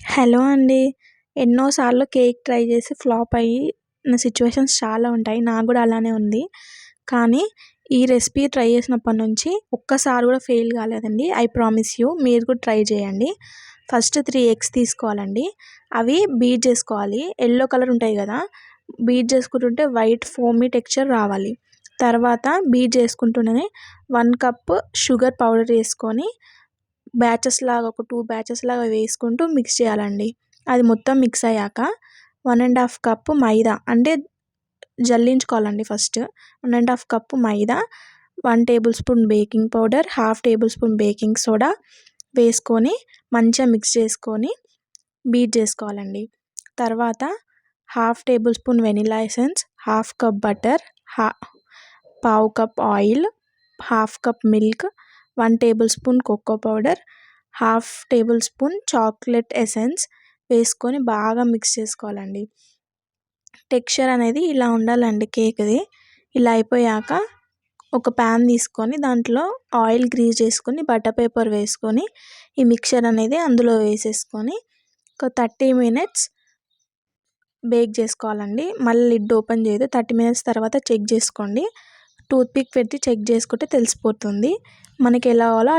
Hello అండి. ఎన్నోసార్లు cake try చేసి ఫ్లాప్ అయిన సిచ్యువేషన్స్ చాలా ఉంటాయి. నాకు కూడా అలానే ఉంది. కానీ ఈ రెసిపీ ట్రై చేసినప్పటి నుంచి ఒక్కసారి కూడా ఫెయిల్ కాలేదండి. ఐ ప్రామిస్ యూ మీరు కూడా ట్రై చేయండి. ఫస్ట్ త్రీ ఎగ్స్ తీసుకోవాలండి. అవి బీట్ చేసుకోవాలి. ఎల్లో కలర్ ఉంటాయి కదా బీట్ చేసుకుంటుంటే వైట్ ఫోమీ టెక్స్చర్ రావాలి. తర్వాత బీట్ చేసుకుంటూనే వన్ కప్ షుగర్ పౌడర్ వేసుకొని బ్యాచెస్ లాగా ఒక టూ బ్యాచెస్ లాగా వేసుకుంటూ మిక్స్ చేయాలండి. అది మొత్తం మిక్స్ అయ్యాక one and half cup maida అంటే జల్లించుకోవాలండి first. One and half cup maida one tablespoon baking powder half tablespoon baking soda వేసుకొని మంచిగా మిక్స్ చేసుకొని బీట్ చేసుకోవాలండి. తర్వాత half tablespoon vanilla essence half cup butter హా పావు cup oil half cup milk one tablespoon cocoa powder half tablespoon chocolate essence వేసుకొని బాగా mix చేసుకోవాలండి. టెక్స్చర్ అనేది ఇలా ఉండాలండి కేక్ది. ఇలా అయిపోయాక ఒక ప్యాన్ తీసుకొని దాంట్లో ఆయిల్ గ్రీజ్ చేసుకొని బటర్ పేపర్ వేసుకొని ఈ మిక్చర్ అనేది అందులో వేసేసుకొని ఒక థర్టీ మినిట్స్ బేక్ చేసుకోవాలండి. మళ్ళీ లిడ్ ఓపెన్ చేయదు థర్టీ మినిట్స్ తర్వాత చెక్ చేసుకోండి. టూత్పిక్ పెట్టి చెక్ చేసుకుంటే తెలిసిపోతుంది. మనకి ఎలా కావాలో